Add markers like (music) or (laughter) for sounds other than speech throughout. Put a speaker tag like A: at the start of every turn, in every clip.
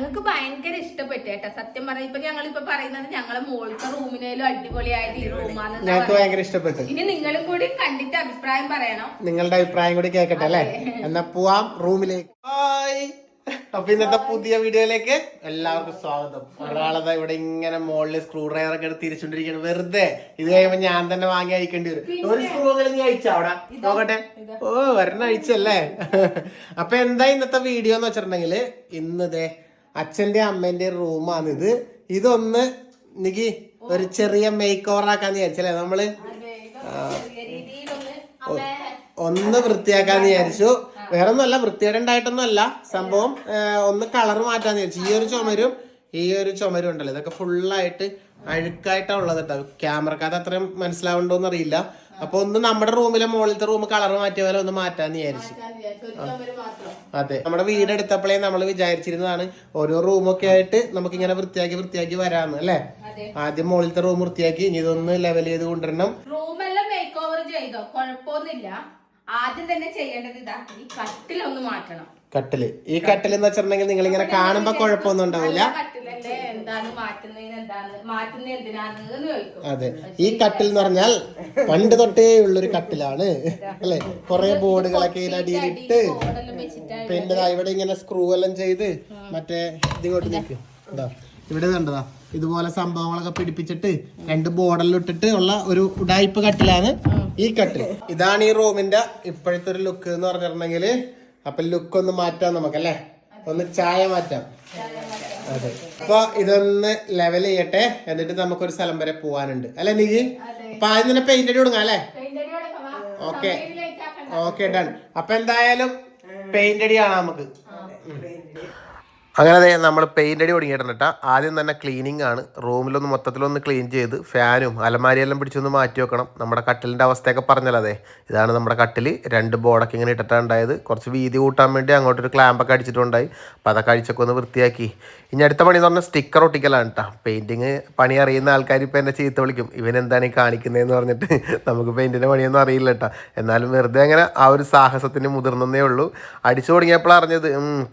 A: ഞങ്ങൾക്ക് ഭയങ്കര ഇഷ്ടപ്പെട്ടു കേട്ടോ. സത്യം പറഞ്ഞ ഇപ്പൊ ഞങ്ങൾ ഇപ്പൊ പറയുന്നത് ഞങ്ങളെ മോളത്തെ റൂമിനേലും അടിപൊളിയായത് ഈ റൂമാണ്
B: ഞങ്ങൾക്ക് ഭയങ്കര ഇഷ്ടപ്പെട്ടു.
A: ഇനി നിങ്ങളും കൂടി കണ്ടിട്ട് അഭിപ്രായം പറയണം.
B: നിങ്ങളുടെ അഭിപ്രായം കൂടി കേക്കട്ടെ അല്ലേ? എന്നാ പോവാം റൂമിലേക്ക്. അപ്പൊ ഇന്നത്തെ പുതിയ വീഡിയോയിലേക്ക് എല്ലാവർക്കും സ്വാഗതം. ഒരാളതാ ഇവിടെ ഇങ്ങനെ മുകളിൽ സ്ക്രൂ ഡ്രൈവർ ഒക്കെ എടുത്ത് തിരിച്ചോണ്ടിരിക്കുന്നത് വെറുതെ. ഇത് കഴിയുമ്പോ ഞാൻ തന്നെ വാങ്ങി അയക്കേണ്ടി വരും. ഒരു സ്ക്രൂ നീ അയച്ചാ അവിടെ? നോക്കട്ടെ. ഓ വരണ അയച്ചല്ലേ? (laughs) അപ്പൊ എന്താ ഇന്നത്തെ വീഡിയോ എന്ന് വെച്ചിട്ടുണ്ടെങ്കിൽ ഇന്ന് ദേ അച്ഛന്റെ അമ്മേന്റെ റൂമാണിത്. ഇതൊന്ന് നിക്ക് ഒരു ചെറിയ മേക്ക് ഓവർ ആക്കാന്ന് വിചാരിച്ചല്ലേ
A: നമ്മൾ?
B: ഒന്ന് വൃത്തിയാക്കാന്ന് വിചാരിച്ചു. വേറെ ഒന്നുമല്ല വൃത്തികേടുണ്ടായിട്ടൊന്നും അല്ല സംഭവം ഒന്ന് കളർ മാറ്റാന്ന് വിചാരിച്ചു. ഈ ഒരു ചുമരും ഈ ഒരു ചുമരും ഉണ്ടല്ലോ ഇതൊക്കെ ഫുള്ളായിട്ട് അഴുക്കായിട്ടാണ് ഉള്ളത് കേട്ടോ. ക്യാമറക്കകത്ത് അത്രയും മനസ്സിലാവുണ്ടോന്ന് അറിയില്ല അപ്പൊ ഒന്ന് നമ്മുടെ റൂമിലെ മുകളിലത്തെ റൂം കളർ മാറ്റിയ പോലെ ഒന്ന് മാറ്റാന്ന് വിചാരിച്ചു. അതെ. നമ്മുടെ വീട് എടുത്തപ്പോഴേ നമ്മൾ വിചാരിച്ചിരുന്നതാണ് ഓരോ റൂമൊക്കെ ആയിട്ട് നമുക്ക് ഇങ്ങനെ വൃത്തിയാക്കി വൃത്തിയാക്കി വരാന്ന് അല്ലെ. ആദ്യം മുകളിലത്തെ റൂം വൃത്തിയാക്കി ഇനി ഇതൊന്ന് ലെവൽ ചെയ്ത് കൊണ്ടുവരണം.
A: റൂമെല്ലാം മേക്ക് ഓവർ ചെയ്തോ? കുഴപ്പമൊന്നുമില്ല. ആദ്യം തന്നെ ചെയ്യേണ്ടത് ഇതാ ഈ കട്ടിലൊന്ന് മാറ്റണം.
B: കട്ടിൽ. ഈ കട്ടിൽ എന്ന് വെച്ചിട്ടുണ്ടെങ്കിൽ നിങ്ങൾ ഇങ്ങനെ കാണുമ്പോ കുഴപ്പമൊന്നും ഉണ്ടാവില്ല അതെ. ഈ കട്ടിൽ എന്ന് പറഞ്ഞാൽ പണ്ട് തൊട്ടേ ഉള്ളൊരു കട്ടിലാണ് അല്ലെ? കുറെ ബോർഡുകളൊക്കെ ഇതിന്റെ അടിയിലിട്ട് പിന്നെ ഇവിടെ ഇങ്ങനെ സ്ക്രൂ എല്ലാം ചെയ്ത് മറ്റേ ഇതിങ്ങോട്ട് നിൽക്കും ഇവിടെ കണ്ടതാ. ഇതുപോലെ സംഭവങ്ങളൊക്കെ പിടിപ്പിച്ചിട്ട് രണ്ട് ബോർഡറിലിട്ടിട്ട് ഇട്ടിട്ട് ഉള്ള ഒരു ഉടായ്പ കട്ടിലാണ് ഈ കട്ടിൽ ഇതാണ് ഈ റൂമിന്റെ ഇപ്പോഴത്തെ ഒരു ലുക്ക് എന്ന് പറഞ്ഞിട്ടുണ്ടെങ്കിൽ അപ്പൊ ലുക്ക് ഒന്ന് മാറ്റാം നമുക്കല്ലേ? ഒന്ന് ചായ മാറ്റാം. അതെ. അപ്പൊ ഇതൊന്ന് ലെവൽ ചെയ്യട്ടെ. എന്നിട്ട് നമുക്കൊരു സ്ഥലം വരെ പോവാനുണ്ട്. അല്ലെ നീ അപ്പൊ ആദ്യം തന്നെ പെയിന്റ് അടി തുടങ്ങാം അല്ലേ? ഓക്കെ ഓക്കെ ഡൺ അപ്പൊ എന്തായാലും പെയിന്റ് അടിയാണ് നമുക്ക്. അങ്ങനെ നമ്മൾ പെയിന്റ് അടി തുടങ്ങിയിട്ടുണ്ട് കേട്ടോ ആദ്യം തന്നെ ക്ലീനിങ് ആണ്. റൂമിലൊന്ന് മൊത്തത്തിലൊന്ന് ക്ലീൻ ചെയ്ത് ഫാനും അലമാരിയെല്ലാം പിടിച്ചൊന്ന് മാറ്റി വെക്കണം. നമ്മുടെ കട്ടിലിന്റെ അവസ്ഥയൊക്കെ പറഞ്ഞല്ലോ അതെ. ഇതാണ് നമ്മുടെ കട്ടിൽ രണ്ട് ബോർഡൊക്കെ ഇങ്ങനെ ഇട്ടിട്ടുണ്ടായത് കുറച്ച് വീതി കൂട്ടാൻ വേണ്ടി അങ്ങോട്ടൊരു ക്ലാമ്പൊക്കെ അടിച്ചിട്ടുണ്ടായി. അപ്പോൾ അതൊക്കെ അടിച്ചൊക്കെ ഒന്ന് വൃത്തിയാക്കി. ഇനി അടുത്ത പണി എന്ന് പറഞ്ഞാൽ സ്റ്റിക്കർ ഒട്ടിക്കലാണ് കേട്ടോ പെയിന്റിങ് പണി അറിയുന്ന ആൾക്കാർ ഇപ്പോൾ എന്നെ ചീത്ത വിളിക്കും. ഇവൻ എന്താണ് ഈ കാണിക്കുന്നതെന്ന് പറഞ്ഞിട്ട് (laughs) നമുക്ക് പെയിന്റിന്റെ പണിയൊന്നും അറിയില്ല കേട്ടോ എന്നാലും വെറുതെ അങ്ങനെ ആ ഒരു സാഹസത്തിന് മുതിർന്നേ ഉള്ളൂ. അടിച്ചു തുടങ്ങിയപ്പോൾ അറിഞ്ഞത്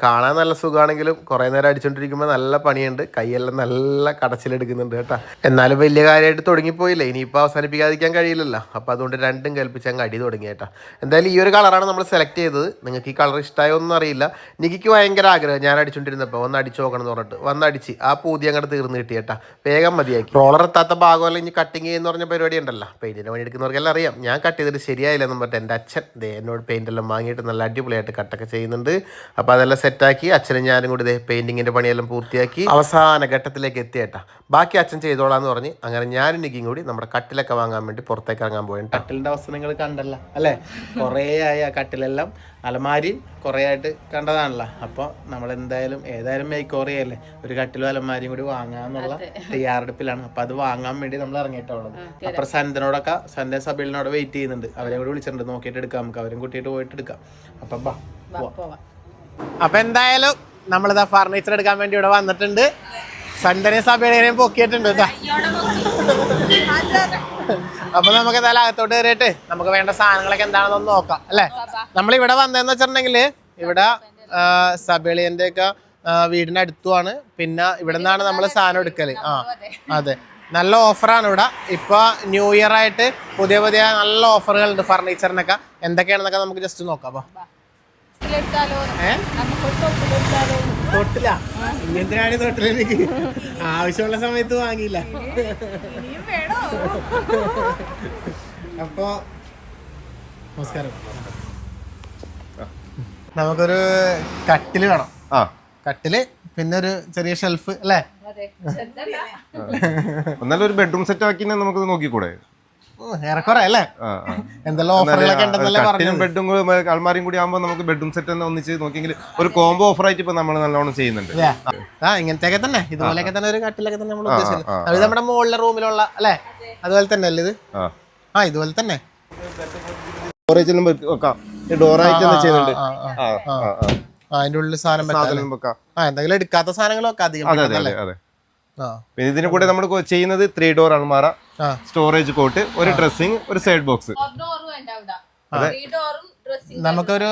B: കാണാൻ നല്ല സുഖമാണെങ്കിലും കുറേ നേരം അടിച്ചുകൊണ്ടിരിക്കുമ്പോൾ നല്ല പണിയുണ്ട്. കൈയെല്ലാം നല്ല കടച്ചിലെടുക്കുന്നുണ്ട് കേട്ടോ. എന്നാലും വലിയ കാര്യമായിട്ട് തുടങ്ങിപ്പോയില്ലേ? ഇനിയിപ്പോൾ അവസാനിപ്പിക്കാതിരിക്കാൻ കഴിയില്ലല്ലോ. അപ്പോൾ അതുകൊണ്ട് രണ്ടും കൽപ്പിച്ച് അങ്ങ് അടി തുടങ്ങി കേട്ടോ. എന്തായാലും ഈ ഒരു കളറാണ് നമ്മൾ സെലക്ട് ചെയ്തത്. നിങ്ങൾക്ക് ഈ കളർ ഇഷ്ടമായോ ഒന്നും അറിയില്ല. നിക്കിക്ക് ഭയങ്കര ആഗ്രഹം. ഞാൻ അടിച്ചുകൊണ്ടിരുന്നപ്പോൾ ഒന്ന് അടിച്ചു നോക്കണം എന്ന് പറഞ്ഞിട്ട്. വന്ന് അടിച്ച് ആ പൂതി അങ്ങോട്ട് തീർന്ന് കിട്ടി കേട്ടാ. വേഗം മതിയാക്കി. റോളർ എത്താത്ത ഭാഗം അല്ലെങ്കിൽ കട്ടിങ് ചെയ്യുന്ന പറഞ്ഞ പരിപാടി ഉണ്ടല്ലോ. പെയിന്റിന്റെ പണി എടുക്കുന്നവർക്കെല്ലാം അറിയാം. ഞാൻ കട്ട് ചെയ്തിട്ട് ശരിയായില്ലെന്ന് പറഞ്ഞിട്ട് എന്റെ അച്ഛൻ ദേ എന്നോട് പെയിന്റ് എല്ലാം വാങ്ങിയിട്ട് നല്ല അടിപൊളിയായിട്ട് കട്ടൊക്കെ ചെയ്യുന്നുണ്ട്. അപ്പോൾ അതെല്ലാം സെറ്റാക്കി അച്ഛനും ഞാനും കൂടി ദേ പെയിന്റിങ്ങിന്റെ പണിയെല്ലാം പൂർത്തിയാക്കി അവസാന ഘട്ടത്തിലേക്ക് എത്തിയേട്ടാ ബാക്കി അച്ഛൻ ചെയ്തോളാന്ന് പറഞ്ഞ് അങ്ങനെ ഞാനും നിക്കും കൂടി നമ്മുടെ കട്ടിലൊക്കെ വാങ്ങാൻ വേണ്ടി പുറത്തേക്ക് ഇറങ്ങാൻ പോയി കട്ടിലിന്റെ അവസ്ഥ നിങ്ങൾ കണ്ടല്ല അല്ലേ? കുറേ ആയി ആ കട്ടിലെല്ലാം. അലമാരിയും കുറേ ആയിട്ട് കണ്ടതാണല്ലോ. അപ്പോൾ നമ്മൾ എന്തായാലും ഏതായാലും മേക്ക് ഓവർ ചെയ്യല്ലേ? ഒരു കട്ടിലും അലമാരിയും കൂടി വാങ്ങാന്നുള്ള തയ്യാറെടുപ്പിലാണ്. അപ്പൊ അത് വാങ്ങാൻ വേണ്ടി നമ്മൾ ഇറങ്ങിയിട്ടുള്ളത് അപ്പൊ സന്ധനോടൊക്കെ സന്ധ്യ സബീലിനോട് വെയിറ്റ് ചെയ്യുന്നുണ്ട്. അവരെ കൂടി വിളിച്ചിട്ടുണ്ട്. നോക്കിയിട്ട് എടുക്കാം നമുക്ക്. അവരും കൂട്ടിയിട്ട് പോയിട്ട് എടുക്കാം. അപ്പൊ ബാ
A: പോവാം.
B: അപ്പൊ എന്തായാലും നമ്മളിതാ ഫർണിച്ചർ എടുക്കാൻ വേണ്ടി ഇവിടെ വന്നിട്ടുണ്ട്. സണ്ടനെ സഭയുടെയും പൊക്കിയിട്ടുണ്ട് കേട്ടോ അപ്പൊ നമുക്ക് എന്തായാലും അകത്തോട്ട് കയറിയിട്ട് നമുക്ക് വേണ്ട സാധനങ്ങളൊക്കെ എന്താണെന്നൊന്ന് നോക്കാം അല്ലെ? നമ്മൾ ഇവിടെ വന്നതെന്ന് വെച്ചിട്ടുണ്ടെങ്കിൽ ഇവിടെ സബേളിയന്റെ ഒക്കെ വീടിന്റെ അടുത്തുമാണ്. പിന്നെ ഇവിടെ നിന്നാണ് നമ്മൾ സാധനം എടുക്കൽ. ആ അതെ. നല്ല ഓഫറാണ് ഇവിടെ. ഇപ്പൊ ന്യൂ ഇയർ ആയിട്ട് പുതിയ പുതിയ നല്ല ഓഫറുകൾ ഉണ്ട് ഫർണിച്ചറിനൊക്കെ എന്തൊക്കെയാണെന്നൊക്കെ നമുക്ക് ജസ്റ്റ് നോക്കാം അപ്പൊ.
A: തൊട്ടിലെടുത്താലോ?
B: ഇങ്ങനത്തിനാണ് എന്തിനാണ് എനിക്ക് ആവശ്യമുള്ള സമയത്ത് വാങ്ങിയില്ല. അപ്പോ നമസ്കാരം. നമുക്കൊരു കട്ടിൽ വേണം.
C: ആ.
B: കട്ടിൽ പിന്നെ ഒരു ചെറിയ ഷെൽഫ് അല്ലേ.
C: എന്നാലും ഒരു ബെഡ്റൂം സെറ്റ് ആക്കി നമുക്ക് നോക്കിക്കൂടെ?
B: ഏറെക്കുറെ അല്ലേ. എന്തെല്ലാം ഓഫറുകളൊക്കെ ഉണ്ടെന്നല്ലേ
C: ബെഡും കൂടെ അൾമാരിയും കൂടി ആകുമ്പോൾ നമുക്ക് ബെഡ്റൂം സെറ്റ് തന്നെ ഒന്നിച്ച് നോക്കിയെങ്കിൽ ഒരു കോംബോ ഓഫർ ആയിട്ട് ഇപ്പൊ നമ്മൾ നല്ലോണം ചെയ്യുന്നുണ്ട്?
B: ആ ഇങ്ങനത്തെയൊക്കെ തന്നെ. ഇതുപോലെയൊക്കെ തന്നെ ഒരു കട്ടിലൊക്കെ തന്നെ നമ്മൾ
C: ഉദ്ദേശിക്കുന്നത്
B: അത് നമ്മുടെ മുകളിലെ റൂമിലുള്ള അല്ലേ? അതുപോലെ തന്നെ അല്ലേ ഇത്?
C: ആ.
B: ഇതുപോലെ തന്നെ.
C: സ്റ്റോറേജിലും വെക്കാം ഡോറായിട്ട്
B: ആ, അതിന്റെ ഉള്ളിൽ സാധനം വെക്കാം. ആ എന്തെങ്കിലും എടുക്കാത്ത സാധനങ്ങളൊക്കെ അധികം
C: അതെ അതെ. പിന്നെ ഇതിന് കൂടെ നമ്മൾ ചെയ്യുന്നത് ത്രീ ഡോർ അൾമാറ സ്റ്റോറേജ് കോട്ട് ഒരു ഡ്രസ്സിംഗ് ഒരു സൈഡ് ബോക്സ്
B: നമുക്കൊരു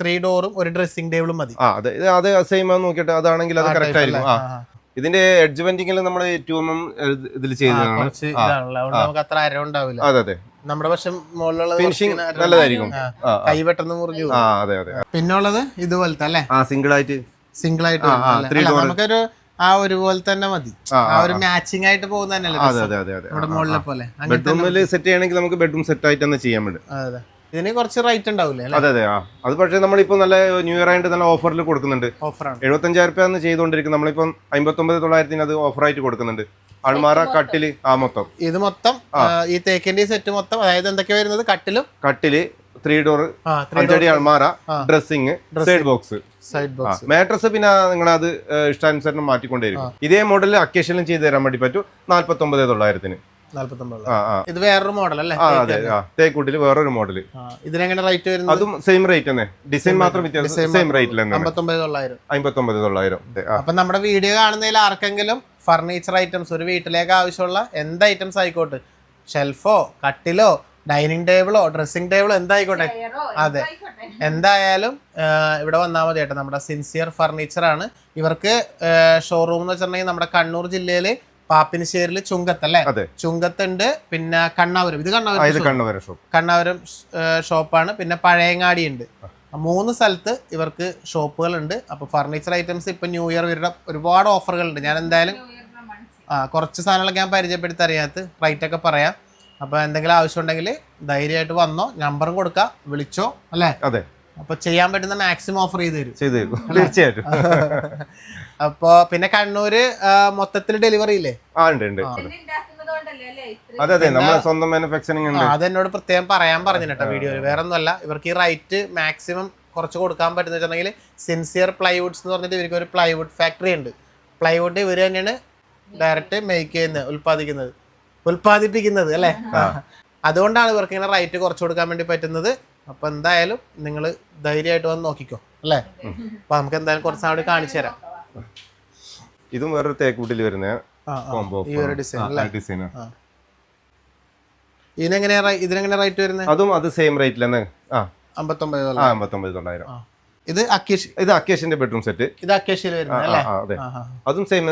B: ത്രീ ഡോറും ഒരു ഡ്രസ്സിംഗ് ടേബിളും മതി.
C: അതെ അത് സെയിം നോക്കിയിട്ട് അതാണെങ്കിൽ അത് കറക്റ്റ് ആയിരിക്കും. ഇതിന്റെ എഡ്ജ് നമ്മൾ ടു എം എം ഇതിൽ ചെയ്തതാണ്. അതെ അതെ.
B: നമ്മുടെ പക്ഷെ മുകളിലുള്ള
C: ഫിനിഷിംഗ് നല്ലതായിരിക്കും.
B: കൈ പെട്ടെന്ന് മുറിഞ്ഞു
C: അതെ അതെ.
B: പിന്നെ ഉള്ളത് ഇതുപോലത്തെ അല്ലേ?
C: ആ സിംഗിൾ ആയിട്ട്.
B: സിംഗിൾ ആയിട്ട്. നമുക്കൊരു ആ ഒരുപോലെ തന്നെ മതി.
C: ആ,
B: ഒരു മാച്ചിങ് ആയിട്ട് പോകുന്ന തന്നെയല്ലേ പോലെ.
C: ബെഡ്റൂമിൽ സെറ്റ് ചെയ്യണമെങ്കിൽ നമുക്ക് ബെഡ്റൂം സെറ്റ് ആയിട്ട് തന്നെ ചെയ്യാൻ പറ്റും.
B: ഇതിന് കുറച്ച് റേറ്റ് ഉണ്ടാവില്ലേ
C: അതെ അതെ ആ. അത് പക്ഷേ നമ്മളിപ്പോൾ നല്ല ന്യൂ ഇയർ ആയിട്ട് നല്ല ഓഫറിൽ കൊടുക്കുന്നുണ്ട്.
B: ഓഫറാണ്
C: എഴുപത്തഞ്ചായിരം രൂപ ചെയ്തുകൊണ്ടിരിക്കും നമ്മളിപ്പം അമ്പത്തൊമ്പത് തൊള്ളായിരത്തിന് അത് ഓഫറായിട്ട് കൊടുക്കുന്നുണ്ട്. അൾമാറ കട്ടിൽ ആ മൊത്തം.
B: ഇത് മൊത്തം ഈ തേക്കിന്റെ സെറ്റ് മൊത്തം അതായത് എന്തൊക്കെ വരുന്നത്? കട്ടിലും?
C: കട്ടിൽ ത്രീ ഡോർ അഞ്ചടി അൾമാറ dressing side box
B: side box
C: mattress പിന്നെ നിങ്ങൾ അത് ഇഷ്ടാനുസരണം മാറ്റിക്കൊണ്ടേയിരിക്കും. ഇതേ മോഡൽ അക്കേഷനിലും ചെയ്ത് തരാൻ വേണ്ടി പറ്റും. നാല്പത്തൊമ്പത് തൊള്ളായിരത്തിന്.
B: നാല്പത്തൊമ്പത്.
C: ആ ആ.
B: ഇത് വേറൊരു മോഡൽ അല്ലേ?
C: അതെ തേക്കൂട്ടിൽ വേറൊരു
B: മോഡൽ ഇതിനെങ്ങനെ റേറ്റ് വരുന്നത്?
C: അതും സെയിം റേറ്റ് തന്നെ. ഡിസൈൻ മാത്രം വ്യത്യാസം സെയിം റേറ്റിൽ തന്നെ
B: അമ്പത്തൊമ്പത് തൊള്ളായിരം. അപ്പൊ നമ്മുടെ വീഡിയോ കാണുന്നതിൽ ആർക്കെങ്കിലും ഫർണിച്ചർ ഐറ്റംസ് ഒരു വീട്ടിലേക്ക് ആവശ്യമുള്ള എന്ത് ഐറ്റംസ് ആയിക്കോട്ടെ? ഷെൽഫോ കട്ടിലോ ഡൈനിങ് ടേബിളോ ഡ്രസ്സിംഗ് ടേബിളോ എന്തായിക്കോട്ടെ. അതെ. എന്തായാലും ഇവിടെ വന്നാൽ മതി കേട്ടോ. നമ്മുടെ സിൻസിയർ ഫർണിച്ചർ ആണ്. ഇവർക്ക് ഷോറൂം എന്ന് വെച്ചിട്ടുണ്ടെങ്കിൽ നമ്മുടെ കണ്ണൂർ ജില്ലയിൽ പാപ്പിനിശ്ശേരിൽ ചുങ്കത്തല്ലേ
C: അതെ.
B: ചുങ്കത്തുണ്ട് പിന്നെ കണ്ണാവരം. ഇത് കണ്ണാവരം
C: കണ്ണുവരെ ഷോപ്പ്
B: കണ്ണാവരം ഷോപ്പാണ് പിന്നെ പഴയങ്ങാടി ഉണ്ട്. മൂന്ന് സ്ഥലത്ത് ഇവർക്ക് ഷോപ്പുകളുണ്ട്. അപ്പോൾ ഫർണിച്ചർ ഐറ്റംസ് ഇപ്പം ന്യൂ ഇയർ വരുന്ന ഒരുപാട് ഓഫറുകളുണ്ട് ഞാൻ എന്തായാലും ആ കുറച്ച് സാധനങ്ങളൊക്കെ ഞാൻ പരിചയപ്പെടുത്തി അറിയാത്ത. റേറ്റ് ഒക്കെ പറയാം. അപ്പോൾ എന്തെങ്കിലും ആവശ്യം ഉണ്ടെങ്കിൽ ധൈര്യമായിട്ട് വന്നോ നമ്പറും കൊടുക്കാം വിളിച്ചോ അല്ലേ?
C: അതെ.
B: അപ്പൊ ചെയ്യാൻ പറ്റുന്ന മാക്സിമം ഓഫർ ചെയ്ത് തരും.
C: ചെയ്തു തരും. തീർച്ചയായിട്ടും. (laughs)
B: അപ്പോൾ പിന്നെ കണ്ണൂര് മൊത്തത്തിൽ ഡെലിവറി ഇല്ലേ?
C: ആ ഉണ്ട് ഉണ്ട്. അതെ. അതെ. നമ്മുടെ സ്വന്തം മാനുഫാക്ചറിങ് ഉണ്ട്.
B: അതെന്നോട് പ്രത്യേകം പറയാൻ പറഞ്ഞു കേട്ടോ വീഡിയോയിൽ വേറെ ഒന്നുമല്ല ഇവർക്ക് ഈ റൈറ്റ് മാക്സിമം കുറച്ച് കൊടുക്കാൻ പറ്റുന്ന വെച്ചിട്ടുണ്ടെങ്കിൽ സിൻസിയർ പ്ലൈവുഡ്സ് എന്ന് പറഞ്ഞിട്ട് ഇവർക്ക് ഒരു പ്ലൈവുഡ് ഫാക്ടറി ഉണ്ട്. പ്ലൈവുഡ് ഇവർ തന്നെയാണ് ഡയറക്റ്റ് മേക്ക് ചെയ്യുന്നത് ഉൽപ്പാദിക്കുന്നത്. ഉൽപ്പാദിപ്പിക്കുന്നത് അല്ലേ? അതുകൊണ്ടാണ് ഇവർക്ക് ഇങ്ങനെ റൈറ്റ് കുറച്ചു കൊടുക്കാൻ വേണ്ടി പറ്റുന്നത്. അപ്പൊ എന്തായാലും നിങ്ങൾ ധൈര്യമായിട്ട് വന്ന് നോക്കിക്കോ അല്ലേ? അപ്പൊ നമുക്ക് എന്തായാലും കുറച്ച് അവിടെ കാണിച്ചു തരാം.
C: ഇതും വേറൊരു തേക്കൂട്ടിൽ വരുന്ന
B: ഈ ഒരു ഡിസൈൻ ഇതിനെങ്ങനെയാ ഇതിനെങ്ങനെ റേറ്റ് വരുന്നത്
C: അതും അത് സെയിം റേറ്റിൽ തന്നെ ആ.
B: അമ്പത്തൊമ്പത്
C: അമ്പത്തൊമ്പത് തൊള്ളായിരം.
B: ഇത് അക്കേഷ്
C: ഇത് അക്കേഷിന്റെ ബെഡ്റൂം സെറ്റ്
B: ഇത് അക്കേഷ്യയിൽ വരുന്നത്
C: അതെ. അതും സെയിം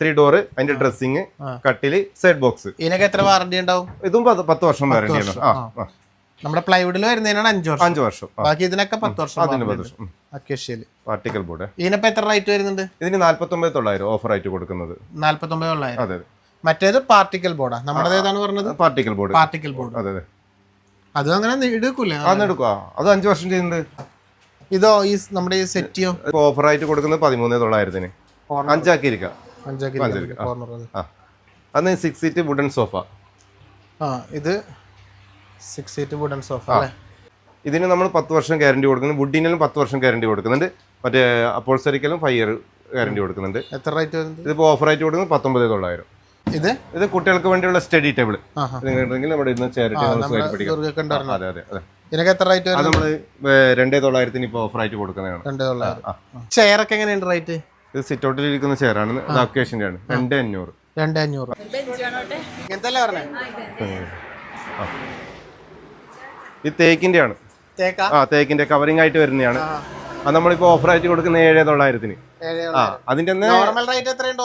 C: ത്രീ ഡോർ അതിന്റെ ഡ്രസ്സിങ്. കട്ടിൽ സൈഡ് ബോക്സ്
B: ഇതിനൊക്കെ എത്ര വാറണ്ടി ഉണ്ടാവും?
C: ഇതും പത്ത് വർഷം വാറണ്ടി. ആ.
B: നമ്മുടെ പ്ലൈവുഡിൽ വരുന്നതിനാണ് അഞ്ച് വർഷം.
C: അഞ്ച് വർഷം
B: ബാക്കി ഇതിനൊക്കെ പത്ത് വർഷം
C: അതിന് പത്ത് വർഷം.
B: അക്കേഷ്യയിൽ
C: പാർട്ടിക്കൽ ബോർഡ്
B: ഇതിനിപ്പോ എത്ര റേറ്റ് വരുന്നുണ്ട്?
C: ഇതിന് നാല്പത്തൊമ്പത് തൊള്ളായിരം ഓഫർ ആയിട്ട് കൊടുക്കുന്നത്.
B: നാല്പത്തൊമ്പത് തൊള്ളായിരം.
C: അതെ അതെ.
B: മറ്റേത് പാർട്ടിക്കൽ ബോർഡാ നമ്മുടെ ഏതാണ് പറഞ്ഞത്?
C: പാർട്ടിക്കൽ ബോർഡ്
B: പാർട്ടിക്കൽ ബോർഡ്
C: അതെ അതെ.
B: അത് അങ്ങനെ എടുക്കൂലേ?
C: എടുക്കുക അത് അഞ്ച് വർഷം ചെയ്യുന്നുണ്ട്.
B: ഇതോ ഈ നമ്മുടെ ഈ സെറ്റിയോ?
C: ഓഫർ ആയിട്ട് കൊടുക്കുന്നത് പതിമൂന്ന് തൊള്ളായിരത്തിന്.
B: അഞ്ചാക്കി
C: അന്ന് സിക്സ് സീറ്റ് വുഡൻ സോഫ
B: ആ ഇത് സിക്സ് സീറ്റ് വുഡൻ സോഫ അല്ലേ?
C: ഇതിന് നമ്മൾ പത്ത് വർഷം ഗ്യാരണ്ടി കൊടുക്കുന്നു. വുഡിനും പത്ത് വർഷം ഗ്യാരണ്ടി കൊടുക്കുന്നുണ്ട്. മറ്റേ അപ്പോൾസറിക്കലും ഫൈവ് ഇയർ ഗ്യാരണ്ടി കൊടുക്കുന്നുണ്ട്.
B: എത്ര റേറ്റ് വരുന്നത്?
C: ഇതിപ്പോൾ ഓഫർ ആയിട്ട് കൊടുക്കുന്നത് പത്തൊമ്പത് തൊള്ളായിരം.
B: ഇത്?
C: ഇത് കുട്ടികൾക്ക് വേണ്ടിയുള്ള സ്റ്റഡി ടേബിൾ നിങ്ങൾ ഇവിടെ ഇരുന്ന് പഠിക്കാം. അതെ അതെ അതെ.
B: ഇതിനൊക്കെ എത്ര റേറ്റ്
C: അത് നമ്മൾ രണ്ടേ തൊള്ളായിരത്തിന് ഇപ്പോൾ ഓഫർ ആയിട്ട് കൊടുക്കുന്നതാണ്.
B: രണ്ട് തൊള്ളായിരം. ചെയർ ഒക്കെ എങ്ങനെയുണ്ട് റേറ്റ്
C: ഇത് സിറ്റ് ഔട്ടിൽ ഇരിക്കുന്ന ചെയറാണ് ഇത് അക്കേഷന്റെ ആണ് രണ്ട് അഞ്ഞൂറ്.
B: രണ്ട് അഞ്ഞൂറ്. ഇങ്ങനത്തെ പറഞ്ഞേ.
C: ഇത് തേക്കിന്റെ ആണ് ആ തേക്കിന്റെ കവറിംഗ് ആയിട്ട് വരുന്നതാണ്. അത് നമ്മളിപ്പോ ഓഫർ ആയിട്ട് കൊടുക്കുന്ന ഏഴ് തൊള്ളായിരത്തിന്. അതിന്റെ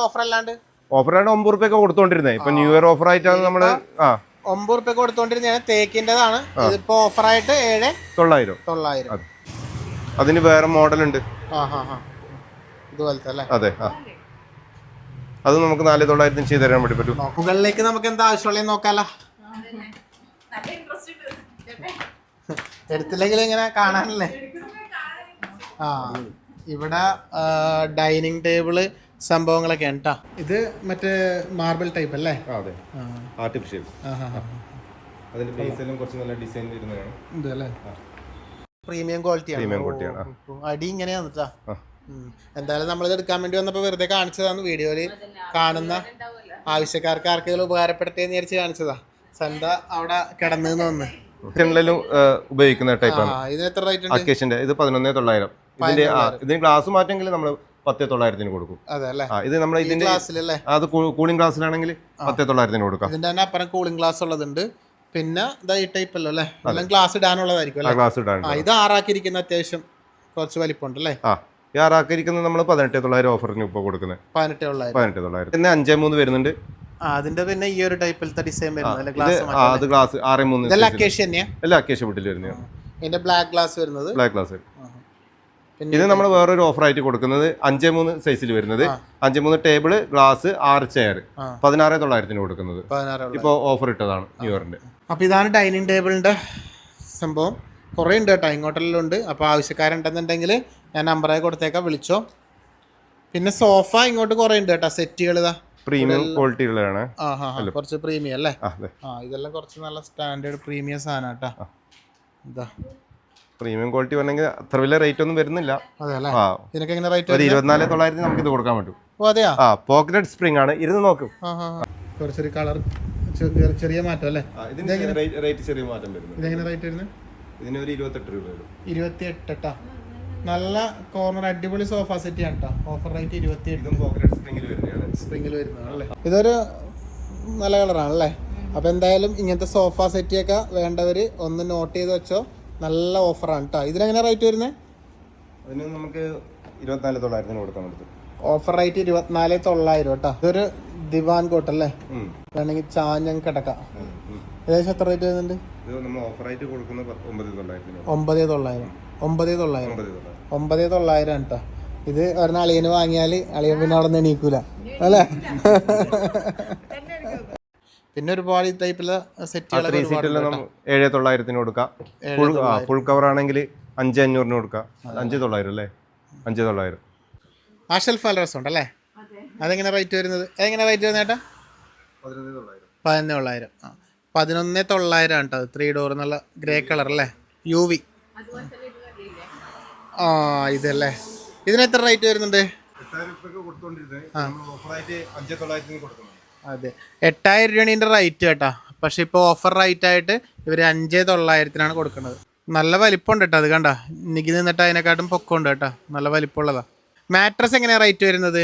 B: ഓഫർ അല്ലാണ്ട്?
C: ഓഫർ ആയിട്ട് ഒമ്പത് റുപ്യൊക്കെ കൊടുത്തോണ്ടിരുന്നേ. ഇപ്പൊ ന്യൂ ഇയർ ഓഫർ ആയിട്ടാണ് നമ്മൾ ആ.
B: ഒമ്പത് റുപ്യ കൊടുത്തോണ്ടിരുന്ന തേക്കിന്റെതാണ് ഇതിപ്പോ ഓഫറായിട്ട് ഏഴ്
C: തൊള്ളായിരം.
B: തൊള്ളായിരം.
C: അതെ. അതിന് വേറെ മോഡൽ ഉണ്ട്
B: ഇതുപോലത്തെ അല്ലേ?
C: അതെ അത് നമുക്ക് നാല് തൊള്ളായിരത്തിന് ചെയ്ത് തരാൻ വേണ്ടി പറ്റും.
B: മുകളിലേക്ക് നമുക്ക് എന്താ ആവശ്യമുള്ളത് നോക്കാലോ. എടുത്തില്ലെങ്കിൽ ഇങ്ങനെ കാണാനല്ലേ? ആ ഇവിടെ ഡൈനിങ് ടേബിൾ സംഭവങ്ങളൊക്കെ ആണ് ഇത് മറ്റേ മാർബിൾ ടൈപ്പ് അല്ലേ?
C: അതെ. ആർട്ടിഫിഷ്യൽ അതിന്റെ ബേസിലും കുറച്ച് നല്ല ഡിസൈൻ വരുന്നതാണ്.
B: ഇത് അല്ലേ? Premium quality
C: premium.
B: അടി ഇങ്ങനെയാണ് കേട്ടാ. എന്തായാലും നമ്മളിത് എടുക്കാൻ വേണ്ടി വന്നപ്പോ വെറുതെ കാണിച്ചതാണ്. വീഡിയോയിൽ കാണുന്ന ആവശ്യക്കാർക്ക് ആർക്കെങ്കിലും ഉപകാരപ്പെടട്ടെ എന്ന് വിചാരിച്ച് കാണിച്ചതാ. സന്ത അവിടെ കിടന്നു വന്ന്
C: ഉപയോഗിക്കുന്ന ടൈപ്പാണ്
B: ഇതിന് എത്ര റേറ്റ് ഉണ്ട്?
C: അക്കേഷന്റെ ഇത് പതിനൊന്നേ തൊള്ളായിരം. ഇതിന്റെ ഇതിന് ഗ്ലാസ് മാറ്റെങ്കിൽ നമ്മൾ പത്തേ തൊള്ളായിരത്തിന് കൊടുക്കും ഇത് നമ്മൾ ഇതിന്റെ അത് കൂളിംഗ് ഗ്ലാസ്സിലാണെങ്കിൽ പത്തേ തൊള്ളായിരത്തിന് കൊടുക്കാം.
B: ഇതിന്റെ തന്നെ അപ്പുറം കൂളിംഗ് ഗ്ലാസ് ഉള്ളതുണ്ട്. പിന്നെ ഇതാ ഈ ടൈപ്പ് അല്ലോ? അല്ലേ? എല്ലാം ഗ്ലാസ് ഇടാനുള്ളതായിരിക്കും
C: ഗ്ലാസ് ഇടാൻ
B: ഇത് ആറാക്കിയിരിക്കുന്ന അത്യാവശ്യം കുറച്ച് വലിപ്പമുണ്ട് അല്ലേ
C: ആ ഈ ആറാക്കിയിരിക്കുന്നത് നമ്മൾ പതിനെട്ട് തൊള്ളായിരം ഓഫറിന് ഇപ്പൊ കൊടുക്കുന്നത്
B: പതിനെട്ട് തൊള്ളായിരം
C: പതിനെട്ട് തൊള്ളായിരം പിന്നെ അഞ്ചേ മൂന്ന് വരുന്നുണ്ട്.
B: അതിന്റെ പിന്നെ ഈ ഒരു ടൈപ്പിലത്തെ ഡിസൈൻ വരുന്നത് ഗ്ലാസ്
C: ആ അത് ഗ്ലാസ് ആറ് മൂന്ന്.
B: അക്കേഷ്യ തന്നെയാ?
C: അല്ല അക്കേഷ്യ വീട്ടിൽ വരുന്നതാണ്.
B: ഇതിന്റെ ബ്ലാക്ക് ഗ്ലാസ് വരുന്നത്.
C: ബ്ലാക്ക് ഗ്ലാസ് ഇത് നമ്മൾ വേറൊരു ഓഫർ ആയിട്ട് കൊടുക്കുന്നത് അഞ്ചേ മൂന്ന് സൈസിൽ വരുന്നത്. അഞ്ചേ മൂന്ന് ടേബിൾ ഗ്ലാസ് ആറ് ചെയർ. പതിനാറ് തൊള്ളായിരത്തിന് കൊടുക്കുന്നത്. ഇപ്പോൾ ഓഫർ ഇട്ടതാണ് ന്യൂ ഇയറിന്റെ
B: അപ്പോൾ ഇതാണ് ഡൈനിങ് ടേബിളിന്റെ സംഭവം. കുറേ ഉണ്ട് കേട്ടോ ഇങ്ങോട്ടെല്ലാം ഉണ്ട് അപ്പോൾ ആവശ്യക്കാരുണ്ടെന്നുണ്ടെങ്കിൽ ഞാൻ നമ്പറായി കൊടുത്തേക്കാം വിളിച്ചോ. പിന്നെ സോഫ ഇങ്ങോട്ട് കുറേ ഉണ്ട് കേട്ടോ സെറ്റുകൾ ഇതാ.
C: പ്രീമിയം
B: ക്വാളിറ്റി ഉള്ളതാണ്. കുറച്ച് പ്രീമിയം അല്ലേ?
C: ആ
B: ആ ഇതെല്ലാം കുറച്ച് നല്ല സ്റ്റാൻഡേർഡ് പ്രീമിയം സാധനം കേട്ടോ. ഇതാ.
C: പ്രീമിയം ക്വാളിറ്റി പറഞ്ഞെങ്കിൽ അത്ര വലിയ റേറ്റ് ഒന്നും വരുന്നില്ല.
B: അല്ലേ?
C: ആ.
B: ഇതിനൊക്കെ എങ്ങനെ റേറ്റ്
C: ഒരു ഇരുപത്തിനാല് തൊള്ളായിരത്തി നമുക്ക് ഇത് കൊടുക്കാൻ പറ്റും.
B: ഓ അതെയാ?
C: ആ പോക്കറ്റ് സ്പ്രിംഗ് ആണ്. ഇരുന്ന് നോക്കും.
B: കുറച്ചൊരു കളർ ചെറിയ മാറ്റം അല്ലേ?
C: റേറ്റ് ചെറിയ മാറ്റം വരുന്നു
B: ഇതെങ്ങനെ റേറ്റ് വരുന്നത്
C: ഇതിനൊരു ഇരുപത്തെട്ട് രൂപ വരും.
B: ഇരുപത്തി നല്ല കോർണർ അടിപൊളി സോഫ സെറ്റ് ആണ് കേട്ടോ ഓഫർ റേറ്റ് ഇരുപത്തി എട്ട്
C: പോക്കറ്റ് സ്പ്രിംഗിൽ വരുന്നതാണ്.
B: സ്പ്രിങ്ങിൽ വരുന്നതാണല്ലേ ഇതൊരു നല്ല കളറാണല്ലേ അപ്പോൾ എന്തായാലും ഇങ്ങനത്തെ സോഫ സെറ്റിയൊക്കെ വേണ്ടവര് ഒന്ന് നോട്ട് ചെയ്ത് വെച്ചോ. നല്ല ഓഫറാണ് കേട്ടോ ഇതിനെങ്ങനെ റേറ്റ് വരുന്നത്
C: അതിന് നമുക്ക് ഇരുപത്തിനാല് തൊള്ളായിരത്തിന് കൊടുക്കാൻ പറ്റും
B: ഓഫർ റേറ്റ് ഇരുപത്തിനാല് തൊള്ളായിരം കേട്ടോ ഇതൊരു ദിവാൻ കോട്ട് അല്ലേ. വേണമെങ്കിൽ ചാഞ്ഞം കിടക്കാം. ഏകദേശം എത്ര റേറ്റ് വരുന്നുണ്ട്?
C: ഒമ്പത്
B: തൊള്ളായിരം. ഒമ്പത് തൊള്ളായിരം.
C: ഒമ്പത് തൊള്ളായിരം.
B: കേട്ടോ ഇത് ഒരെണ്ണം അളിയന് വാങ്ങിയാൽ അളിയൻ പിന്നെ അവിടെ നിന്ന് എണീക്കൂല. അല്ലേ? പിന്നെ ഒരു ഈ ടൈപ്പിലെ
C: നമ്മൾ ഏഴ് തൊള്ളായിരത്തിന് കൊടുക്കാം. ഫുൾ കവർ ആണെങ്കിൽ അഞ്ച് അഞ്ഞൂറിന് കൊടുക്കാം. അഞ്ച് തൊള്ളായിരം അല്ലേ? അഞ്ച് തൊള്ളായിരം.
B: ആ ഷെൽഫ് നല്ല ഉണ്ടല്ലേ അതെങ്ങനെ റേറ്റ് വരുന്നത്? എങ്ങനെ റേറ്റ് വരുന്നത് ചേട്ടാ
C: പതിനൊന്ന് തൊള്ളായിരം.
B: പതിനൊന്ന് തൊള്ളായിരം. ആ പതിനൊന്ന് തൊള്ളായിരം ആണ് കേട്ടോ ത്രീ ഡോർ എന്നുള്ള ഗ്രേ കളർ അല്ലേ? യു വി ആ ഇതല്ലേ. ഇതിന് എത്ര റേറ്റ് വരുന്നുണ്ട്? അതെ. എട്ടായിരം രൂപയാണ് ഇതിന്റെ റേറ്റ് കേട്ടോ. പക്ഷെ ഇപ്പോൾ ഓഫർ റേറ്റ് ആയിട്ട് ഇവർ അഞ്ച് തൊള്ളായിരത്തിനാണ് കൊടുക്കുന്നത് നല്ല വലിപ്പമുണ്ട് കേട്ടോ അത് കണ്ട. നിക്കി നിന്നിട്ട് അതിനെക്കാട്ടും പൊക്കമുണ്ട് കേട്ടോ. നല്ല വലിപ്പമുള്ളതാ. മാട്രസ് എങ്ങനെയാണ് റേറ്റ് വരുന്നത്?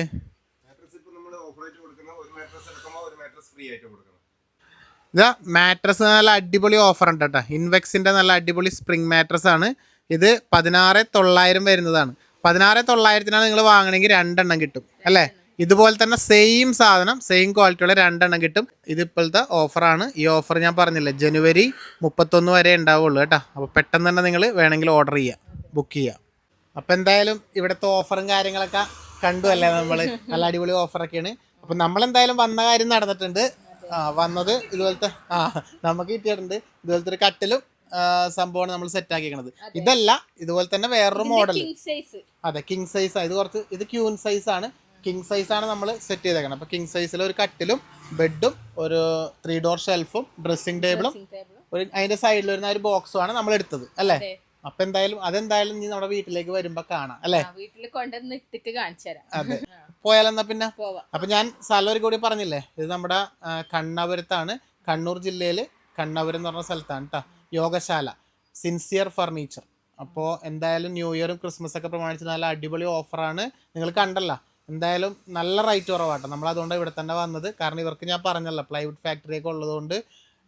B: ഇതാ മാട്രസ് നല്ല അടിപൊളി ഓഫർ ഉണ്ട് കേട്ടോ. ഇൻവെക്സിന്റെ നല്ല അടിപൊളി സ്പ്രിംഗ് മാട്രസ് ആണ്. ഇത് പതിനാറ് തൊള്ളായിരം വരുന്നതാണ്. പതിനാറ് തൊള്ളായിരത്തിനാണ് നിങ്ങൾ വാങ്ങണമെങ്കിൽ രണ്ടെണ്ണം കിട്ടും അല്ലേ? ഇതുപോലെ തന്നെ സെയിം സാധനം സെയിം ക്വാളിറ്റിയുള്ള രണ്ടെണ്ണം കിട്ടും. ഇതിപ്പോഴത്തെ ഓഫറാണ് ഈ ഓഫർ ഞാൻ പറഞ്ഞില്ലേ ജനുവരി മുപ്പത്തൊന്ന് വരെ ഉണ്ടാവുള്ളൂ കേട്ടോ. അപ്പോൾ പെട്ടെന്ന് തന്നെ നിങ്ങൾ വേണമെങ്കിൽ ഓർഡർ ചെയ്യുക ബുക്ക് ചെയ്യാം. അപ്പോൾ എന്തായാലും ഇവിടുത്തെ ഓഫറും കാര്യങ്ങളൊക്കെ കണ്ടു അല്ലേ നമ്മൾ നല്ല അടിപൊളി ഓഫറൊക്കെയാണ് അപ്പം നമ്മളെന്തായാലും വന്ന കാര്യം നടന്നിട്ടുണ്ട്. ആ വന്നത് ഇതുപോലത്തെ ആ നമുക്ക് കിട്ടിയിട്ടുണ്ട്. ഇതുപോലത്തെ ഒരു കട്ടിലും സംഭവമാണ് നമ്മൾ സെറ്റ് ആക്കിയിരിക്കുന്നത്. ഇതല്ല ഇതുപോലെ തന്നെ വേറൊരു മോഡൽ അതെ കിങ് സൈസ് ഇത് കുറച്ച് ഇത് ക്യൂൻ സൈസ് ആണ്. കിങ് സൈസാണ് നമ്മൾ സെറ്റ് ചെയ്തേക്കണം. അപ്പോൾ കിങ് സൈസിൽ ഒരു കട്ടിലും ബെഡും ഒരു ത്രീ ഡോർ ഷെൽഫും ഡ്രസ്സിംഗ് ടേബിളും ഒരു അതിന്റെ സൈഡിൽ വരുന്ന ഒരു ബോക്സും ആണ് നമ്മൾ എടുത്തത് അല്ലേ. അപ്പൊ എന്തായാലും അതെന്തായാലും നീ നമ്മുടെ വീട്ടിലേക്ക് വരുമ്പോ കാണാം അല്ലേ?
A: വീട്ടിൽ കൊണ്ടുവന്ന് ഇട്ടിട്ട് കാണിച്ചു തരാം.
B: അതെ. പോയാലെന്നാ പിന്നെ? അപ്പൊ ഞാൻ സ്ഥലം ഒരു കൂടി പറഞ്ഞില്ലേ? ഇത് നമ്മുടെ കണ്ണപുരത്താണ് കണ്ണൂർ ജില്ലയിൽ കണ്ണപുരം എന്ന് പറഞ്ഞ സ്ഥലത്താണ് കേട്ടോ യോഗശാല. സിൻസിയർ ഫർണിച്ചർ അപ്പോ എന്തായാലും ന്യൂ ഇയറും ക്രിസ്മസ് ഒക്കെ പ്രമാണിച്ച് നല്ല അടിപൊളി ഓഫറാണ് നിങ്ങൾ കണ്ടല്ല. എന്തായാലും നല്ല റേറ്റ് കുറവാട്ടോ. നമ്മൾ അതുകൊണ്ട് ഇവിടെ തന്നെ വന്നത്. കാരണം ഇവർക്ക് ഞാൻ പറഞ്ഞല്ലോ പ്ലൈവുഡ് ഫാക്ടറിയൊക്കെ ഉള്ളതുകൊണ്ട്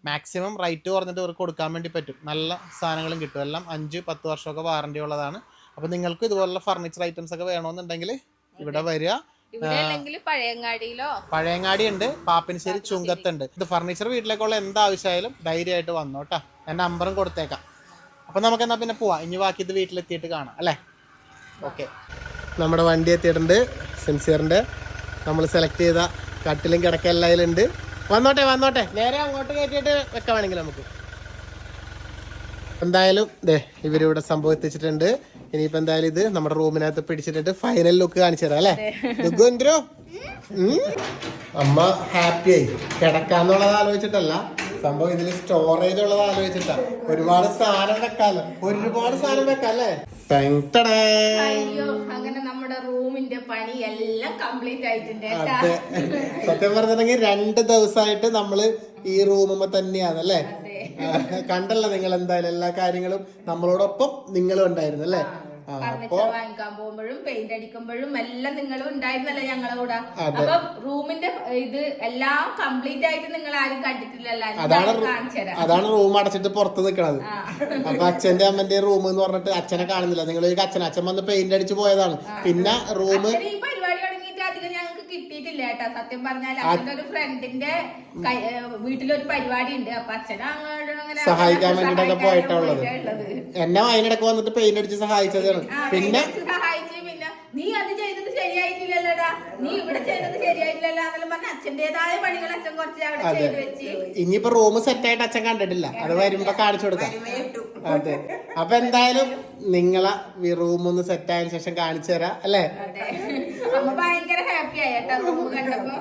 B: മാക്സിമം റേറ്റ് കുറഞ്ഞിട്ട് ഇവർക്ക് കൊടുക്കാൻ വേണ്ടി പറ്റും. നല്ല സാധനങ്ങളും കിട്ടും. എല്ലാം അഞ്ച് പത്ത് വർഷമൊക്കെ വാറണ്ടി ഉള്ളതാണ്. അപ്പോൾ നിങ്ങൾക്ക് ഇതുപോലുള്ള ഫർണിച്ചർ ഐറ്റംസ് ഒക്കെ വേണമെന്നുണ്ടെങ്കിൽ ഇവിടെ വരിക.
A: പഴയങ്ങാടിയിലോ?
B: പഴയങ്ങാടി ഉണ്ട് പാപ്പിനിശ്ശേരി ചുങ്കത്തുണ്ട്. ഇത് ഫർണിച്ചർ വീട്ടിലേക്കുള്ള എന്താവശ്യമായാലും ധൈര്യമായിട്ട് വന്നോട്ടാ ഞാൻ നമ്പറും കൊടുത്തേക്കാം. അപ്പം നമുക്ക് എന്നാ പിന്നെ പോവാം. ഇനി ബാക്കി ഇത് വീട്ടിലെത്തിയിട്ട് കാണാം അല്ലേ? ഓക്കെ നമ്മുടെ വണ്ടി എത്തിയിട്ടുണ്ട് സിൻസിയറിന്റെ നമ്മൾ സെലക്ട് ചെയ്ത കട്ടിലും കിടക്കെല്ലാം ഉണ്ട് വന്നോട്ടെ വന്നോട്ടെ. നേരെ അങ്ങോട്ട് കയറ്റിയിട്ട് വെക്കാണെങ്കിൽ നമുക്ക്. എന്തായാലും ദേ ഇവരിവിടെ സംഭവം എത്തിച്ചിട്ടുണ്ട്. ഇനിയിപ്പോ എന്തായാലും ഇത് നമ്മുടെ റൂമിനകത്ത് പിടിച്ചിട്ടിട്ട് ഫൈനൽ ലുക്ക് കാണിച്ചു തരാം അല്ലേ? ലുക്ക് അമ്മ ഹാപ്പി ആയി കിടക്കാന്നുള്ളത് ആലോചിച്ചിട്ടല്ല. സംഭവം ഇതിൽ സ്റ്റോറേജ് ഉള്ളത് ആലോചിച്ചിട്ടാ. ഒരുപാട് സാധനം വെക്കാലോ. ഒരുപാട് സാധനം വെക്കാം അല്ലേ.
A: അയ്യോ അങ്ങനെ നമ്മുടെ റൂമിന്റെ പണി എല്ലാം കംപ്ലീറ്റ് ആയിട്ടുണ്ട്
B: അതെ. സത്യം പറഞ്ഞിട്ടുണ്ടെങ്കിൽ രണ്ട് ദിവസമായിട്ട് നമ്മൾ ഈ റൂമുമ്പോ തന്നെയാണ് അല്ലേ കണ്ടല്ലോ നിങ്ങൾ എന്തായാലും എല്ലാ കാര്യങ്ങളും നമ്മളോടൊപ്പം നിങ്ങളും ഉണ്ടായിരുന്നു അല്ലേ?
A: ഫർണിച്ചർ വാങ്ങിക്കാൻ പോകുമ്പോഴും പെയിന്റ് അടിക്കുമ്പോഴും എല്ലാം നിങ്ങൾ ഉണ്ടായിരുന്നല്ലോ ഞങ്ങളെ കൂടെ. അപ്പൊ റൂമിന്റെ ഇത് എല്ലാം കംപ്ലീറ്റ് ആയിട്ട് നിങ്ങൾ ആരും കണ്ടിട്ടില്ലല്ലോ.
B: അതാണ് അതാണ് റൂം അടച്ചിട്ട് പുറത്ത് നിൽക്കണത് അപ്പൊ അച്ഛന്റെ അമ്മന്റെ റൂം എന്ന് പറഞ്ഞിട്ട് അച്ഛനെ കാണുന്നില്ല. നിങ്ങൾ അച്ഛൻ അച്ഛൻ വന്ന് പെയിന്റ് അടിച്ച് പോയതാണ്. പിന്നെ റൂം
A: അച്ഛന് ഈ പരിപാടി തുടങ്ങിയിട്ട് അധികം കിട്ടിയിട്ടില്ല കേട്ടോ. സത്യം പറഞ്ഞാൽ അച്ഛന്റെ ഒരു ഫ്രണ്ടിന്റെ വീട്ടിലൊരു പരിപാടി ഉണ്ട് അപ്പൊ അച്ഛൻ അങ്ങോട്ട് അങ്ങനെ
B: സഹായിക്കാൻ പോയിട്ടുള്ളത്. എന്നെ അതിനിടക്ക് വന്നിട്ട് പെയിന്റ് അടിച്ച് സഹായിച്ചതാണ്. പിന്നെ
A: പിന്നെ പിന്നെ നീ അത് ചെയ്തത് ശരിയായിട്ടില്ലല്ലോടാ. നീ ഇവിടെ ചെയ്തത് ശരിയായിട്ടില്ലല്ലോ എന്നെല്ലാം പറഞ്ഞ അച്ഛന്റേതായ പണികൾ അച്ഛൻ കുറച്ച് അവിടെ ചെയ്ത് വെച്ച്.
B: ഇനിയിപ്പോ റൂം സെറ്റ് ആയിട്ട് അച്ഛൻ കണ്ടിട്ടില്ല. അത് വരുമ്പോ കാണിച്ചു കൊടുക്കാം. അതെ. അപ്പൊ എന്തായാലും നിങ്ങളെ റൂം ഒന്ന് സെറ്റ് ആയതിനു ശേഷം കാണിച്ചു തരാം അല്ലേ?
A: അമ്മ ഭയങ്കര ഹാപ്പി കണ്ടപ്പോ.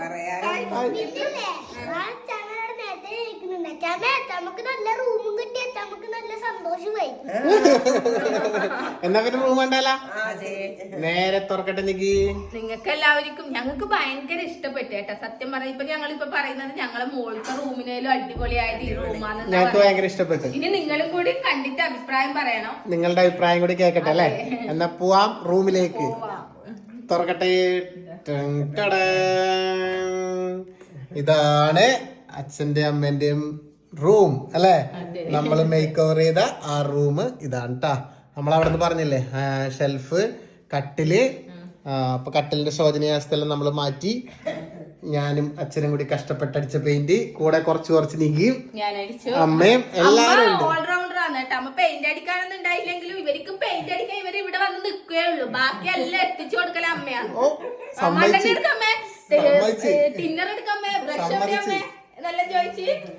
D: നമുക്ക് നല്ല റൂമും കിട്ടിയ നമുക്ക് നല്ല സന്തോഷമായി
B: എന്നാ പിന്നെ റൂം നേരെ തുറക്കട്ടെ നിക്ക്.
A: നിങ്ങൾക്ക് എല്ലാവർക്കും ഞങ്ങൾക്ക് ഭയങ്കര ഇഷ്ടപ്പെട്ടു കേട്ടോ. സത്യം പറഞ്ഞ ഇപ്പൊ ഞങ്ങൾ ഇപ്പൊ പറയുന്നത് ഞങ്ങളെ മോളത്തെ റൂമിനേലും അടിപൊളിയായത് ഈ റൂമാണ്
B: ഞങ്ങൾക്ക് ഭയങ്കര ഇഷ്ടപ്പെട്ടു.
A: ഇനി നിങ്ങളും കൂടി കണ്ടിട്ട് അഭിപ്രായം പറയണം.
B: നിങ്ങളുടെ അഭിപ്രായം കൂടി കേക്കട്ടെ അല്ലേ? എന്നാ പോവാം റൂമിലേക്ക്. തുറക്കട്ടെ. ഇതാണ് അച്ഛന്റെ അമ്മേന്റെയും റൂം അല്ലേ? നമ്മൾ മേക്ക് ഓവർ ചെയ്ത ആ റൂം ഇതാണ് ട്ടാ. നമ്മൾ അവിടെ നിന്ന് പറഞ്ഞില്ലേ ഷെൽഫ് കട്ടിൽ അപ്പൊ കട്ടിലിന്റെ ശോചനീയാവസ്ഥയെല്ലാം നമ്മൾ മാറ്റി. ഞാനും അച്ഛനും കൂടി കഷ്ടപ്പെട്ടടിച്ച പെയിന്റ് കൂടെ കുറച്ച് കുറച്ച് നീക്കിയും അമ്മയും എല്ലാരും ഉണ്ട്.
A: ആണ് കേട്ടോ. അമ്മ പെയിന്റ് അടിക്കാനൊന്നും ഉണ്ടായില്ലെങ്കിലും ഇവർക്ക് പെയിന്റ് അടിക്കാൻ ഇവർ ഇവിടെ വന്ന് നിൽക്കുകയേ ഉള്ളൂ. ബാക്കി എല്ലാം എത്തിച്ചു കൊടുക്കല അമ്മയാണ്.
B: അമ്മേ.
A: എടുക്കമ്മേ. ടിന്നർ എടുക്കമ്മേ ബ്രഷ്. അമ്മേ.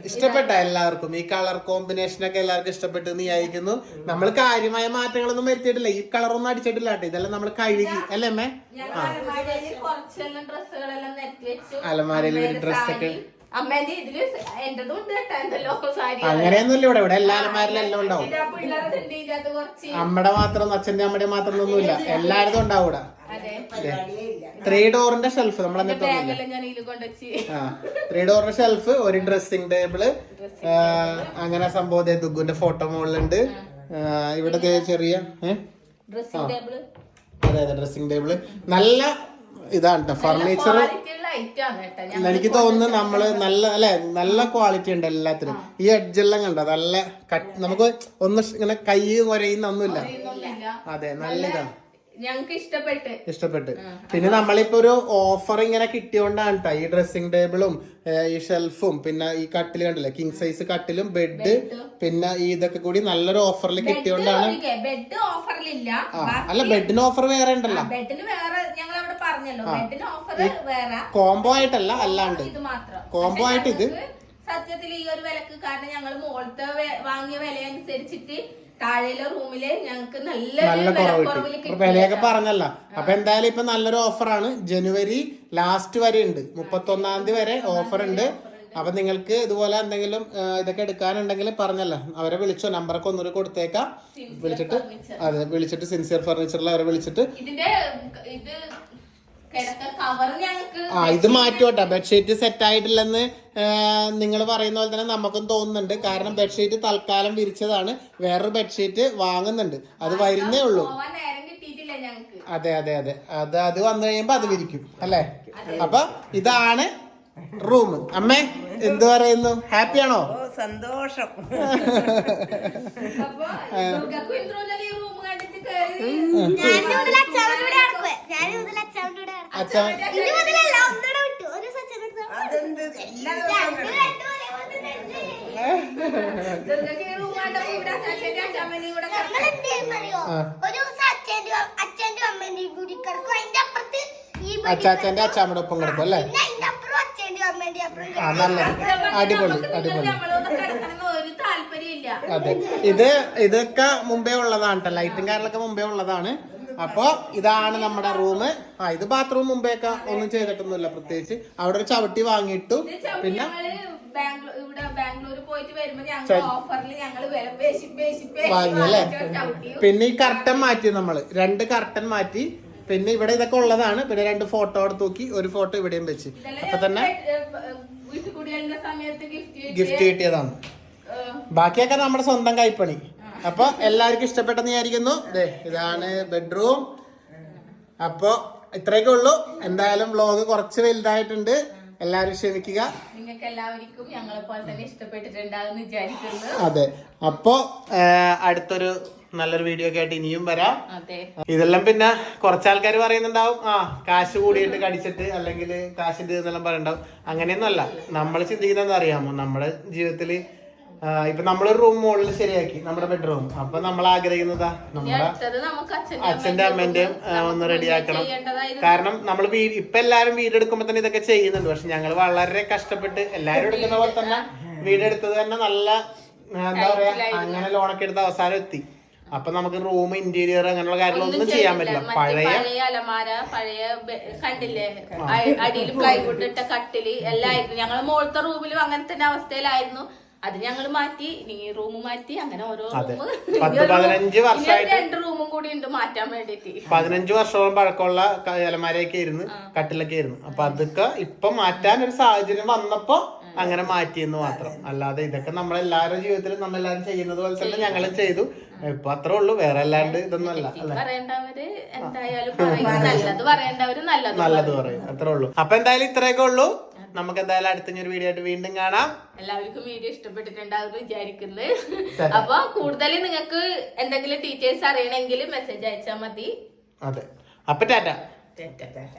B: ഇഷ്ടപ്പെട്ട എല്ലാവർക്കും. ഈ കളർ കോമ്പിനേഷൻ ഒക്കെ എല്ലാവർക്കും ഇഷ്ടപ്പെട്ടു നീ അയക്കുന്നു നമ്മൾ കാര്യമായ മാറ്റങ്ങളൊന്നും വരുത്തിയിട്ടില്ല. ഈ കളർ ഒന്നും അടിച്ചിട്ടില്ല കേട്ടോ. ഇതെല്ലാം നമ്മൾ കഴുകി. അല്ലേ അമ്മേ?
A: അലമാരയിൽ
B: ഡ്രസ്സൊക്കെ ഒരു.
A: അമ്മേന്റെ ഇതിൽ എന്റതും ഉണ്ട് കേട്ടോ എന്തല്ലോ സാരി
B: അങ്ങനെയൊന്നുമില്ല ഇവിടെ ഇവിടെ എല്ലാ അലമാരിലെല്ലാം ഉണ്ടാവും. അമ്മയുടെ മാത്രം അച്ഛന്റെ അമ്മയുടെ മാത്രം ഒന്നുമില്ല എല്ലായിടത്തും ഉണ്ടാവും ഇവിടെ. ത്രീ ഡോറിന്റെ ഷെൽഫ് നമ്മൾ ത്രീ ഡോറിന്റെ ഷെൽഫ് ഒരു ഡ്രസ്സിംഗ് ടേബിൾ അങ്ങനെ സംഭവം ദുഗുന്റെ ഫോട്ടോ മുകളിലുണ്ട്. ഇവിടെ ചെറിയ അതെ അതെ ഡ്രസ്സിംഗ് ടേബിൾ നല്ല ഇതാണ് ഫർണിച്ചർ എനിക്ക് തോന്നുന്നു നമ്മൾ നല്ല അല്ലെ നല്ല ക്വാളിറ്റി ഉണ്ട് എല്ലാത്തിനും. ഈ എഡ്ജെല്ലാം കണ്ടോ? നല്ല നമുക്ക് ഒന്ന് ഇങ്ങനെ കൈ കുരയുന്ന ഒന്നുമില്ല
A: ഒന്നുമില്ല
B: അതെ നല്ല ഇതാണ്
A: ഇഷ്ടപ്പെട്ട്.
B: ഇഷ്ടപ്പെട്ട്. പിന്നെ നമ്മളിപ്പോ ഒരു ഓഫർ ഇങ്ങനെ കിട്ടിയോണ്ടാണ് ട്ടോ. ഈ ഡ്രസ്സിംഗ് ടേബിളും ഈ ഷെൽഫും പിന്നെ ഈ കട്ടിൽ കണ്ടില്ലേ? കിങ് സൈസ് കട്ടിലും ബെഡ് പിന്നെ ഈ ഇതൊക്കെ കൂടി നല്ലൊരു ഓഫറിൽ കിട്ടിയോണ്ടാണ്
A: ബെഡ് ഓഫറിലില്ല
B: അല്ല ബെഡിന് ഓഫർ വേറെ ഉണ്ടല്ലോ.
A: ബെഡിന് വേറെ ഞങ്ങൾ അവിടെ പറഞ്ഞല്ലോ ബെഡിന് ഓഫർ വേറെ.
B: കോംബോ ആയിട്ടല്ല അല്ലാണ്ട്. കോംബോ ആയിട്ട് ഇത്.
A: സത്യത്തിൽ ഈ ഒരു വിലക്ക് കാരണം ഞങ്ങൾ മുകളിലത്തെ വാങ്ങിയ വില അനുസരിച്ചിട്ട് താഴെയിലെ റൂമിൽ ഞങ്ങൾക്ക്
B: നല്ല കുറവ് കിട്ടി. വിലയൊക്കെ പറഞ്ഞല്ല. അപ്പൊ എന്തായാലും ഇപ്പൊ നല്ലൊരു ഓഫറാണ്. ജനുവരി ലാസ്റ്റ് വരെ ഉണ്ട്. മുപ്പത്തൊന്നാം തീയതി വരെ ഓഫർ ഉണ്ട്. അപ്പൊ നിങ്ങൾക്ക് ഇതുപോലെ എന്തെങ്കിലും ഇതൊക്കെ എടുക്കാനുണ്ടെങ്കിൽ പറഞ്ഞല്ല. അവരെ വിളിച്ചോ നമ്പറൊക്കെ ഒന്നുകൂടി കൊടുത്തേക്കാം. വിളിച്ചിട്ട് അതെ വിളിച്ചിട്ട് സിൻസിയർ ഫർണിച്ചറിൽ അവരെ വിളിച്ചിട്ട്
A: ഇതിന്റെ ഇത്
B: ആ ഇത് മാറ്റുവട്ടെ ബെഡ്ഷീറ്റ് സെറ്റ് ആയിട്ടില്ലെന്ന് നിങ്ങൾ പറയുന്ന പോലെ തന്നെ നമുക്കും തോന്നുന്നുണ്ട്. കാരണം ബെഡ്ഷീറ്റ് തൽക്കാലം വിരിച്ചതാണ്. വേറൊരു ബെഡ്ഷീറ്റ് വാങ്ങുന്നുണ്ട്. അത് വരുന്നേ ഉള്ളൂ. അതെ അതെ അതെ. അത് അത് വന്നു കഴിയുമ്പോ അത് വിരിക്കും. അല്ലേ? അപ്പൊ ഇതാണ് റൂം. അമ്മേ എന്ത് പറയുന്നു? ഹാപ്പിയാണോ
E: സന്തോഷം. അതെന്ത്? എല്ലാ ദിവസവും
A: ദുർഗക്ക് ഈ റൂം കണ്ടപ്പോ ഇവിടെ അച്ഛന്റെ അച്ഛമ്മനെയും കൂടെ
D: നമ്മൾ എന്ത് ചെയ്യുന്നറിയോ ഒരു ദിവസം അച്ഛന്റെ അച്ഛന്റെ അമ്മേന്റെയും കൂടി കിടക്കും അതിന്റെ അപ്പുറത്ത് ഈ ബെഡ്
B: അച്ചാച്ചന്റെ അച്ചാമ്മയുടെ ഒപ്പം കിടക്കും. അല്ലേ ആ നല്ല അടിപൊളി അടിപൊളി. അതെ. ഇത് ഇതൊക്കെ മുമ്പേ ഉള്ളതാണ് കേട്ടോ ലൈറ്റും കാര്യങ്ങളൊക്കെ മുമ്പേ ഉള്ളതാണ്. അപ്പൊ ഇതാണ് നമ്മുടെ റൂം ആ ഇത് ബാത്റൂം മുമ്പേക്ക ഒന്നും ചെയ്തിട്ടൊന്നുമില്ല പ്രത്യേകിച്ച്. അവിടെ ഒരു ചവിട്ടി വാങ്ങിയിട്ടു. പിന്നെ
A: ബാംഗ്ലൂർ ഇവിടെ ബാംഗ്ലൂർ പോയിട്ട് വരുമ്പോ ഞങ്ങൾ ഓഫറിൽ ഞങ്ങൾ
B: പിന്നെ ഈ കർട്ടൻ മാറ്റി നമ്മൾ. രണ്ട് കർട്ടൻ മാറ്റി. പിന്നെ ഇവിടെ ഇതൊക്കെ ഉള്ളതാണ്. പിന്നെ രണ്ട് ഫോട്ടോ അവിടെ തൂക്കി ഒരു ഫോട്ടോ ഇവിടെയും വെച്ച്. അപ്പൊ തന്നെ
A: ഗിഫ്റ്റ്
B: കിട്ടിയതാണ്. ബാക്കിയൊക്കെ നമ്മുടെ സ്വന്തം കൈപ്പണി. അപ്പൊ എല്ലാവർക്കും ഇഷ്ടപ്പെട്ടെന്ന് വിചാരിക്കുന്നു. ഇതാണ് ബെഡ്റൂം അപ്പൊ ഇത്രയൊക്കെ ഉള്ളൂ. എന്തായാലും വ്ലോഗ് കുറച്ച് വലുതായിട്ടുണ്ട്. എല്ലാവരും ക്ഷമിക്കുക.
A: നിങ്ങൾക്ക് എല്ലാവർക്കും ഞങ്ങളെ പോലെ തന്നെ ഇഷ്ടപ്പെട്ടിട്ടുണ്ടാകും വിചാരിക്കുന്നു.
B: അതെ. അപ്പോ അടുത്തൊരു നല്ലൊരു വീഡിയോ ഒക്കെ ആയിട്ട് ഇനിയും വരാം. ഇതെല്ലാം പിന്നെ കുറച്ച് ആൾക്കാർ പറയുന്നുണ്ടാവും. ആ കാശ് കൂടിയിട്ട് കടിച്ചിട്ട് അല്ലെങ്കിൽ കാശിന്റെ എന്നെല്ലാം പറയുന്നുണ്ടാവും അങ്ങനെയൊന്നും അല്ല നമ്മൾ ചിന്തിക്കുന്നത് അറിയാമോ? നമ്മുടെ ജീവിതത്തിൽ ഇപ്പൊ നമ്മളൊരു റൂം മുകളിൽ ശരിയാക്കി നമ്മുടെ ബെഡ്റൂം അപ്പൊ നമ്മൾ ആഗ്രഹിക്കുന്നതാ നമ്മുടെ അച്ഛന്റെ അമ്മേന്റെയും ഒന്ന് റെഡിയാക്കണം കാരണം നമ്മൾ ഇപ്പൊ എല്ലാരും വീടെടുക്കുമ്പോ തന്നെ ഇതൊക്കെ ചെയ്യുന്നുണ്ട്. പക്ഷെ ഞങ്ങൾ വളരെ കഷ്ടപ്പെട്ട് എല്ലാരും എടുക്കുന്ന പോലെ തന്നെ വീടെടുത്തത് തന്നെ നല്ല എന്താ പറയാ അങ്ങനെ ലോണൊക്കെ എടുത്ത് അവസാനം എത്തി. അപ്പൊ നമുക്ക് റൂം ഇന്റീരിയർ അങ്ങനെയുള്ള കാര്യങ്ങളൊന്നും ചെയ്യാൻ പറ്റില്ല. പഴയ
A: അലമാര പഴയ കണ്ടില്ലേ? അടിയിൽ പ്ലൈവുഡ് ഇട്ട കട്ടിൽ എല്ലാം ആയിരുന്നു. ഞങ്ങൾ മുകളത്തെ റൂമിലും അങ്ങനെ തന്നെ അവസ്ഥയിലായിരുന്നു. അത് ഞങ്ങൾ മാറ്റി നീ റൂം മാറ്റി അങ്ങനെ ഓരോ
B: പത്ത് പതിനഞ്ച് വർഷമായിട്ട്
A: രണ്ട് റൂമും കൂടി ഉണ്ട് മാറ്റാൻ വേണ്ടിട്ട്
B: പതിനഞ്ച് വർഷത്തോളം പഴക്കമുള്ള ക- അലമാരയൊക്കെ ആയിരുന്നു കട്ടിലൊക്കെ ആയിരുന്നു. അപ്പൊ അതൊക്കെ ഇപ്പൊ മാറ്റാൻ ഒരു സാഹചര്യം വന്നപ്പോ അങ്ങനെ മാറ്റിയെന്ന് മാത്രം. അല്ലാതെ ഇതൊക്കെ നമ്മളെല്ലാവരുടെ ജീവിതത്തിൽ നമ്മളെല്ലാരും ചെയ്യുന്നത് പോലെ തന്നെ ഞങ്ങളും ചെയ്തു. ഇപ്പൊ അത്രേ ഉള്ളൂ. വേറെ അല്ലാണ്ട് ഇതൊന്നും അല്ല.
A: നല്ലത്
B: പറയും. അത്രേ ഉള്ളൂ. അപ്പൊ എന്തായാലും ഇത്രയൊക്കെ ഉള്ളൂ. നമുക്ക് എന്തായാലും അടുത്ത ഒരു വീഡിയോ ആയിട്ട് വീണ്ടും കാണാം.
A: എല്ലാവർക്കും വീഡിയോ ഇഷ്ടപ്പെട്ടിട്ടുണ്ടാവും വിചാരിക്കുന്നത് അപ്പൊ കൂടുതൽ നിങ്ങൾക്ക് എന്തെങ്കിലും ഡീറ്റെയിൽസ് അറിയണമെങ്കിൽ മെസ്സേജ് അയച്ചാൽ മതി.
B: അതെ. അപ്പൊ ടാറ്റ
A: ടാറ്റ.